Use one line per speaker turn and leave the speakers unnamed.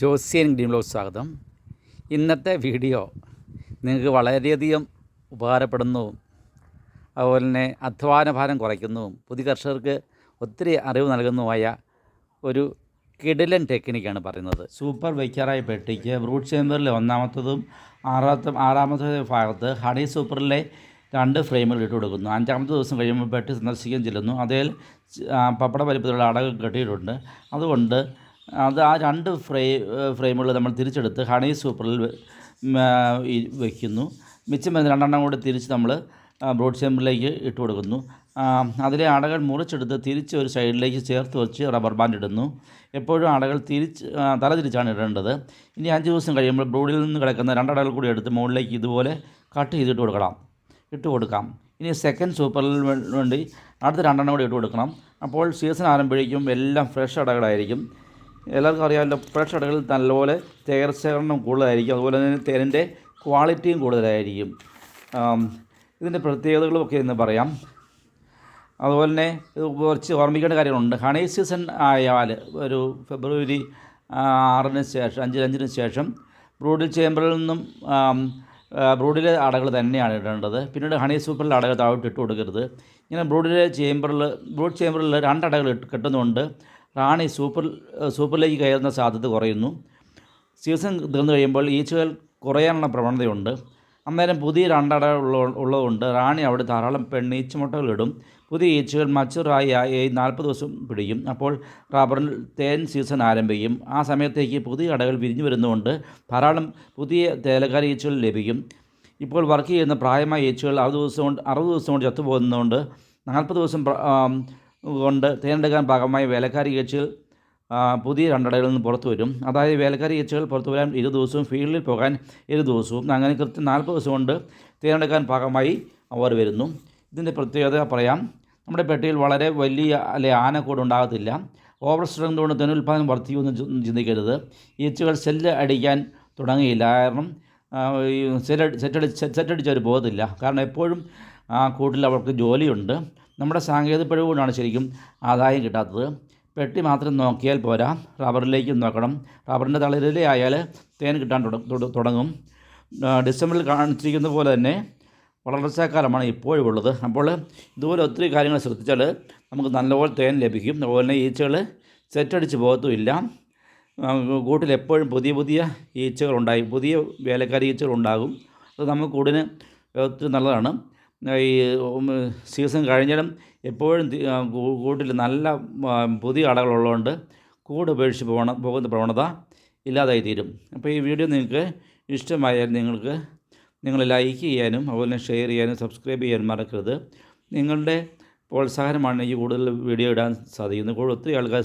ജോസിയൻ green സ്വാഗതം. ഇന്നത്തെ video നിങ്ങൾക്ക് വളരെയധികം ഉപകാരപ്പെടുന്നതും അതുപോലെ തന്നെ അധ്വാന ഭാരം കുറയ്ക്കുന്നതും പുതിയ കർഷകർക്ക് ഒത്തിരി അറിവ് നൽകുന്നതുമായ ഒരു കിടിലൻ ടെക്നിക്കാണ് പറയുന്നത്. സൂപ്പർ വെയ്ക്കാറായ പെട്ടിക്ക് ബ്രൂട്ട് ചേമ്പറിലെ ഒന്നാമത്തതും ആറാമത്തെ ആറാമത്തെ ഭാഗത്ത് ഹണി സൂപ്പറിലെ രണ്ട് ഫ്രെയിമുകൾ ഇട്ട് കൊടുക്കുന്നു. അഞ്ചാമത്തെ ദിവസം കഴിയുമ്പോൾ പെട്ടി സന്ദർശിക്കാൻ ചെല്ലുന്നു. അതിൽ പപ്പട വലിപ്പത്തിലുള്ള അടകൾ കെട്ടിയിട്ടുണ്ട്. അതുകൊണ്ട് അത് ആ രണ്ട് ഫ്രെയിം ഫ്രെയിമുകൾ നമ്മൾ തിരിച്ചെടുത്ത് ഹണി സൂപ്പറിൽ വയ്ക്കുന്നു മിച്ചം വരുന്ന രണ്ടെണ്ണം കൂടി തിരിച്ച് നമ്മൾ ബ്രോഡ് ചേമ്പറിലേക്ക് ഇട്ട് കൊടുക്കുന്നു. അതിലെ അടകൾ മുറിച്ചെടുത്ത് തിരിച്ച് ഒരു സൈഡിലേക്ക് ചേർത്ത് വെച്ച് റബ്ബർ ബാൻഡ് ഇടുന്നു. എപ്പോഴും അടകൾ തിരിച്ച് തല തിരിച്ചാണ് ഇടേണ്ടത്. ഇനി അഞ്ച് ദിവസം കഴിയുമ്പോൾ ബ്രൂഡിൽ നിന്ന് കിടക്കുന്ന രണ്ടടകൾ കൂടി എടുത്ത് മുകളിലേക്ക് ഇതുപോലെ കട്ട് ചെയ്തിട്ട് കൊടുക്കണം. ഇട്ട് കൊടുക്കാം. ഇനി സെക്കൻഡ് സൂപ്പറിൽ വേണ്ടി അടുത്ത രണ്ടെണ്ണം കൂടി ഇട്ട് കൊടുക്കണം. അപ്പോൾ സീസൺ ആരംഭിക്കും എല്ലാം ഫ്രഷ് അടകളായിരിക്കും. എല്ലാവർക്കും അറിയാമല്ലോ ഫ്രഷ് അടകളിൽ നല്ലപോലെ തേർച്ചകരണം കൂടുതലായിരിക്കും. അതുപോലെ തന്നെ തേനിന്റെ ക്വാളിറ്റിയും കൂടുതലായിരിക്കും. ഇതിന്റെ പ്രത്യേകതകളുമൊക്കെ എന്ന് പറയാം. അതുപോലെ തന്നെ കുറച്ച് ഓർമ്മിക്കേണ്ട കാര്യങ്ങളുണ്ട്. ഹണി സീസൺ ആയാൽ ഒരു ഫെബ്രുവരി ആറിന് ശേഷം അഞ്ചിന് അഞ്ചിന് ശേഷം ബ്രൂഡിൽ ചേമ്പറിൽ നിന്നും ബ്രൂഡിലെ അടകൾ തന്നെയാണ് ഇടേണ്ടത്. പിന്നീട് ഹണി സൂപ്പറിലെ അടകൾ താഴോട്ട് ഇട്ട് കൊടുക്കരുത്. ഇങ്ങനെ ബ്രൂഡിലെ ചേമ്പറിൽ ബ്രൂഡ് ചേമ്പറിൽ രണ്ടടകൾ ഇട്ട് കെട്ടുന്നതുകൊണ്ട് റാണി സൂപ്പർ സൂപ്പറിലേക്ക് കയറുന്ന സാധ്യത കുറയുന്നു. സീസൺ തീർന്നു കഴിയുമ്പോൾ ഈച്ചുകൾ കുറയാനുള്ള പ്രവണതയുണ്ട്. അന്നേരം പുതിയ രണ്ടട ഉള്ള ഉള്ളതുകൊണ്ട് റാണി അവിടെ ധാരാളം പെണ്ണ് ഈച്ചുമുട്ടകൾ ഇടും. പുതിയ ഈച്ചുകൾ മച്ചുറായി നാൽപ്പത് ദിവസം പിടിക്കും അപ്പോൾ റബ്ബറിൽ തേൻ സീസൺ ആരംഭിക്കും. ആ സമയത്തേക്ക് പുതിയ അടകൾ വിരിഞ്ഞു വരുന്നതുകൊണ്ട് ധാരാളം പുതിയ തേലക്കാരി ഈച്ചകൾ ലഭിക്കും. ഇപ്പോൾ വർക്ക് ചെയ്യുന്ന പ്രായമായ ഈച്ചുകൾ അറുപത് ദിവസം കൊണ്ട് അറുപത് ദിവസം കൊണ്ട് ചത്തുപോകുന്നതുകൊണ്ട് നാൽപ്പത് ദിവസം കൊണ്ട് തേനെടുക്കാൻ ഭാഗമായി വേലക്കാരി ഈച്ചകൾ പുതിയ രണ്ടടകളിൽ നിന്ന് പുറത്തു വരും. അതായത് വേലക്കാരി ഈച്ചകൾ പുറത്തു വരാൻ ഇരു ദിവസവും ഫീൽഡിൽ പോകാൻ ഇരു ദിവസവും അങ്ങനെ കൃത്യം നാൽപ്പത് ദിവസം കൊണ്ട് തേനെടുക്കാൻ ഭാഗമായി അവർ വരുന്നു. ഇതിന്റെ പ്രത്യേകത പറയാം നമ്മുടെ പെട്ടിയിൽ വളരെ വലിയ അല്ലെ ആനക്കൂട് ഉണ്ടാകത്തില്ല ഓവർ സ്ട്രെങ്ത് കൊണ്ട് തെൻ ഉൽപ്പാദനം വർദ്ധിക്കുമെന്ന് ചിന്തിക്കരുത്. ഈച്ചകൾ സെല്ല് അടിക്കാൻ തുടങ്ങിയില്ല. കാരണം സെറ്റ് സെറ്റടി സെറ്റടിച്ചവർ പോകത്തില്ല. കാരണം എപ്പോഴും ആ കൂട്ടിൽ അവർക്ക് ജോലിയുണ്ട്. നമ്മുടെ സാങ്കേതിക പിഴവ് കൊണ്ടാണ് ശരിക്കും ആദായം കിട്ടാത്തത്. പെട്ടി മാത്രം നോക്കിയാൽ പോരാ. റബ്ബറിലേക്ക് നോക്കണം. റബ്ബറിന്റെ തളിരിലയായാൽ തേൻ കിട്ടാൻ തുട- തുട- തുടങ്ങും. ഡിസംബറിൽ കാണിച്ചിരിക്കുന്ന പോലെ തന്നെ വളർച്ചാക്കാലമാണ് ഇപ്പോഴും ഉള്ളത്. അപ്പോൾ ഇതുപോലെ ഒത്തിരി കാര്യങ്ങൾ ശ്രദ്ധിച്ചാൽ നമുക്ക് നല്ലപോലെ തേൻ ലഭിക്കും. അതുപോലെ തന്നെ ഈച്ചകൾ സെറ്റടിച്ച് പോകത്തുമില്ല കൂട്ടിൽ എപ്പോഴും പുതിയ പുതിയ ഈച്ചകളുണ്ടായി പുതിയ വേലക്കാരി ഈച്ചകൾ ഉണ്ടാകും. അത് നമുക്ക് കൂടിന് ഒത്തിരി നല്ലതാണ്. ഈ സീസൺ കഴിഞ്ഞാലും എപ്പോഴും കൂട്ടിൽ നല്ല പുതിയ അടകളുള്ളതുകൊണ്ട് കൂട് ഉപേക്ഷിച്ച് പോകണ പോകുന്ന പ്രവണത ഇല്ലാതായി തീരും അപ്പോൾ ഈ വീഡിയോ നിങ്ങൾക്ക് ഇഷ്ടമായാൽ നിങ്ങൾക്ക് നിങ്ങൾ ലൈക്ക് ചെയ്യാനും അതുപോലെ ഷെയർ ചെയ്യാനും സബ്സ്ക്രൈബ് ചെയ്യാനും മറക്കരുത്. നിങ്ങളുടെ പ്രോത്സാഹനമാണ് എനിക്ക് കൂടുതൽ വീഡിയോ ഇടാൻ സാധിക്കുന്നത്. കൂടുതൽ ഒത്തിരി ആൾക്കാർ